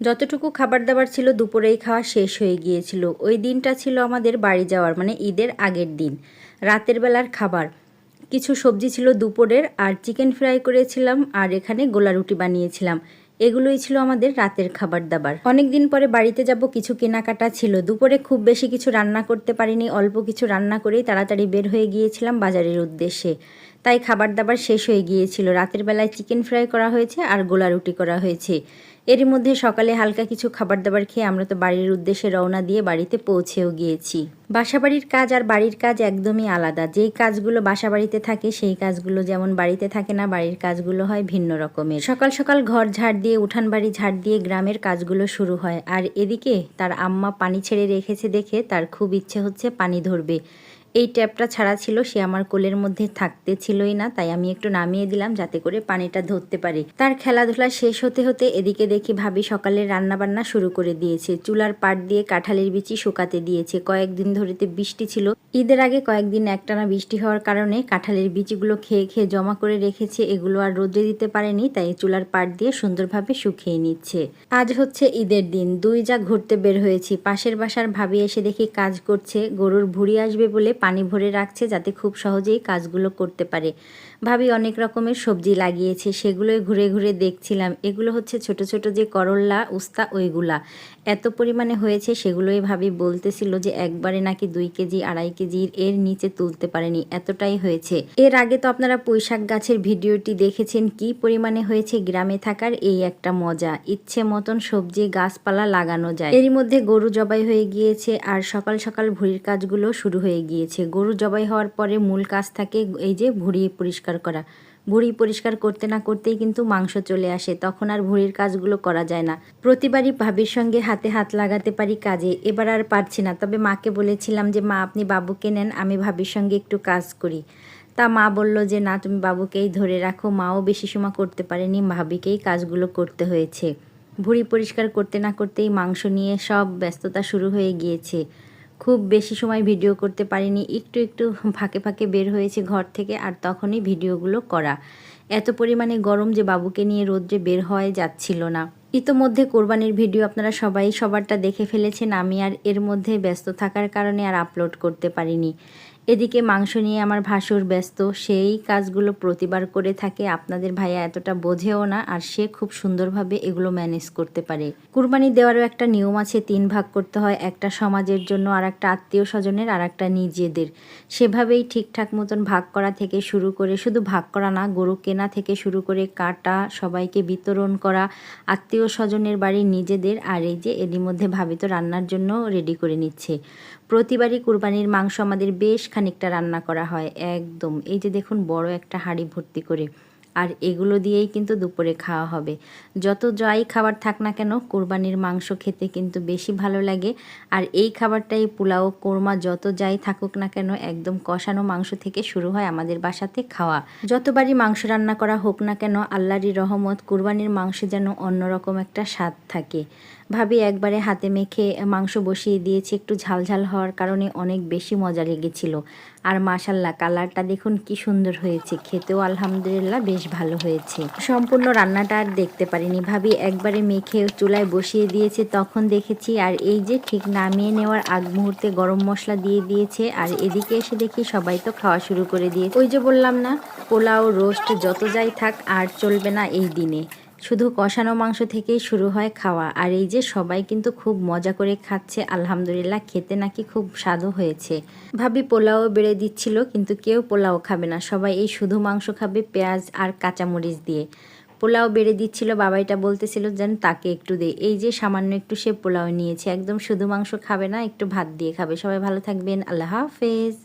যতটুকু খাবার দাবার ছিল দুপুরেই খাওয়া শেষ হয়ে গিয়েছিল। ওই দিনটা ছিল আমাদের বাড়ি যাওয়ার মানে ঈদের আগের দিন, রাতের বেলার খাবার। কিছু সবজি ছিল দুপুরের, আর চিকেন ফ্রাই করেছিলাম, আর এখানে গোলা রুটি বানিয়েছিলাম। এগুলোই ছিল আমাদের রাতের খাবার দাবার অনেক দিন পরে বাড়িতে যাব, কিছু কেনাকাটা ছিল। দুপুরে খুব বেশি কিছু রান্না করতে পারিনি, অল্প কিছু রান্না করেই তাড়াতাড়ি বের হয়ে গিয়েছিলাম বাজারের উদ্দেশ্যে। তাই খাবার দাবার শেষ হয়ে গিয়েছিল। রাতের বেলায় চিকেন ফ্রাই করা হয়েছে, আর গোলা রুটি করা হয়েছে। এরই মধ্যে সকালে হালকা কিছু খাবার দাবার খেয়ে আমরা তো বাড়ির উদ্দেশ্যে রওনা দিয়ে বাড়িতে পৌঁছেও গিয়েছি। বাসাবাড়ির কাজ আর বাড়ির কাজ একদমই আলাদা। যেই কাজগুলো বাসা বাড়িতে থাকে, সেই কাজগুলো যেমন বাড়িতে থাকে না, বাড়ির কাজগুলো হয় ভিন্ন রকমের। সকাল সকাল ঘর ঝাড় দিয়ে উঠান বাড়ি ঝাড় দিয়ে গ্রামের কাজগুলো শুরু হয়। আর এদিকে তার আম্মা পানি ছেড়ে রেখেছে দেখে তার খুব ইচ্ছে হচ্ছে পানি ধরবে। এই ট্যাপটা ছাড়া ছিল, সে আমার কোলের মধ্যে থাকতে ছিলই না, তাই আমি একটু নামিয়ে দিলাম যাতে করে পানিটা ধরতে পারে। তার খেলাধুলা শেষ হতে হতে এদিকে দেখি ভাবি সকালে রান্না বান্না শুরু করে দিয়েছে। চুলার পাট দিয়ে কাঁঠালের বিচি শুকাতে দিয়েছে। কয়েকদিন ধরেতে বৃষ্টি ছিল। ঈদের আগে কয়েকদিন একটানা বৃষ্টি হওয়ার কারণে কাঁঠালের বিচিগুলো খেয়ে খেয়ে জমা করে রেখেছে। এগুলো আর রোদে দিতে পারেনি, তাই চুলার পাট দিয়ে সুন্দরভাবে শুকিয়ে নিচ্ছে। আজ হচ্ছে ঈদের দিন, দুই যা ঘুরতে বের হয়েছি। পাশের বাসার ভাবি এসে দেখি কাজ করছে, গরুর ভুড়ি আসবে বলে পানি ভরে রাখছে যাতে খুব সহজেই কাজগুলো করতে পারে। ভাবি অনেক রকমের সবজি লাগিয়েছে, সেগুলোই ঘুরে ঘুরে দেখছিলাম। এগুলো হচ্ছে ছোট ছোট যে করল্লা উস্তা, ওইগুলা। এত পরিমাণে হয়েছে সেগুলোই ভাবি বলতেছিল যে একবারে নাকি দুই কেজি, আড়াই কেজির এর নিচে তুলতে পারেনি। এতটাই হয়েছে। এর আগে তো আপনারা পুঁইশাক গাছের ভিডিওটি দেখেছেন, কি পরিমাণে হয়েছে গ্রামে থাকার এই একটা মজা। ইচ্ছে মতন সবজি, গাছপালা লাগানো যায়। এরই মধ্যে গরু জবাই হয়ে গিয়েছে আর সকাল সকাল ভুঁড়ির কাজগুলো শুরু হয়ে গিয়েছে। গরু জবাই হওয়ার পরে মূল কাজ থাকে এই যে ভুঁড়ি পরিষ্কার করা। ভুঁড়ি পরিষ্কার করতে না করতেই কিন্তু মাংস চলে আসে, তখন আর ভুঁড়ির কাজগুলো করা যায় না। প্রতিবারই ভাবির সঙ্গে হাতে হাত লাগাতে পারি কাজে, এবার আর পারছি না। তবে মাকে বলেছিলাম যে, মা, আপনি বাবুকে নেন, আমি ভাবির সঙ্গে একটু কাজ করি। তা মা বলল যে, না, তুমি বাবুকেই ধরে রাখো, মাও বেশি সময় করতে পারেনি, ভাবিকেই কাজগুলো করতে হয়েছে। ভুঁড়ি পরিষ্কার করতে না করতেই মাংস নিয়ে সব ব্যস্ততা শুরু হয়ে গিয়েছে। খুব বেশি সময় ভিডিও করতে পারিনি। একটু একটু ফাঁকে ফাঁকে বের হয়েছে ঘর থেকে আর তখনই ভিডিওগুলো করা। এত পরিমাণে গরম যে বাবুকে নিয়ে রোদ্রে বের হয়ে যাচ্ছিল না। ইতোমধ্যে কোরবানির ভিডিও আপনারা সবাই সবারটা দেখে ফেলেছেন। আমি আর এর মধ্যে ব্যস্ত থাকার কারণে আর আপলোড করতে পারিনি। এদিকে মাংস নিয়ে আমার ভাসুর ব্যস্ত, সেই কাজগুলো প্রতিবার করে থাকে। আপনাদের ভাইয়া এতটা বোঝেও না, আর সে খুব সুন্দরভাবে এগুলো ম্যানেজ করতে পারে। কুরবানি দেওয়ারও একটা নিয়ম আছে, তিন ভাগ করতে হয়, একটা সমাজের জন্য আর একটা আত্মীয় স্বজনের আর একটা নিজেদের। সেভাবেই ঠিকঠাক মতন ভাগ করা থেকে শুরু করে, শুধু ভাগ করা না, গরু কেনা থেকে শুরু করে কাটা, সবাইকে বিতরণ করা, আত্মীয় স্বজনের বাড়ি নিজেদের, আর এই যে এরই মধ্যে ভাবিত রান্নার জন্য রেডি করে নিচ্ছে। প্রতিবারই কুরবানির মাংস আমাদের বেশ খানিকটা রান্না করা হয়, একদম। এই যে দেখুন, বড় একটা হাঁড়ি ভর্তি করে। আর এগুলো দিয়েই কিন্তু দুপুরে খাওয়া হবে। যত যাই খাবার থাক না কেন, কোরবানির মাংস খেতে কিন্তু বেশি ভালো লাগে। আর এই খাবারটাই পোলাও, কোরমা, যত যাই থাকুক না কেন, একদম কষানো মাংস থেকে শুরু হয় আমাদের বাসাতে খাওয়া। যতবারই মাংস রান্না করা হোক না কেন, আল্লাহরই রহমত, কোরবানির মাংস যেন অন্যরকম একটা স্বাদ থাকে। ভাবি একবারে হাতে মেখে মাংস বসিয়ে দিয়েছি, একটু ঝালঝাল হওয়ার কারণে অনেক বেশি মজা লেগেছিল। আর মাসাল্লাহ কালারটা দেখুন কি সুন্দর হয়েছে, খেতেও আলহামদুলিল্লাহ বেশ ভালো হয়েছে। সম্পূর্ণ রান্নাটা আর দেখতে পারিনি। ভাবি একবারে মেখে চুলায় বসিয়ে দিয়েছে, তখন দেখেছি আর এই যে ঠিক নামিয়ে নেওয়ার আগ মুহূর্তে গরম মশলা দিয়ে দিয়েছে আর এদিকে এসে দেখি সবাই তো খাওয়া শুরু করে দিয়েছে। ওই যে বললাম না, পোলাও, রোস্ট যত যাই থাক আর চলবে না এই দিনে। শুধু কষানো মাংস থেকেই শুরু হয় খাওয়া। আর এই যে সবাই কিন্তু খুব মজা করে খাচ্ছে, আলহামদুলিল্লাহ খেতে নাকি খুব স্বাদও হয়েছে। ভাবি পোলাও বেড়ে দিচ্ছিল, কিন্তু কেউ পোলাও খাবে না। সবাই এই শুধু মাংস খাবে পেঁয়াজ আর কাঁচামরিচ দিয়ে। পোলাও বেড়ে দিচ্ছিল, বাবাইটা বলতেছিল যেন তাকে একটু দে। এই যে সামান্য একটু সে পোলাও নিয়েছে, একদম শুধু মাংস খাবে না, একটু ভাত দিয়ে খাবে। সবাই ভালো থাকবেন, আল্লাহ হাফেজ।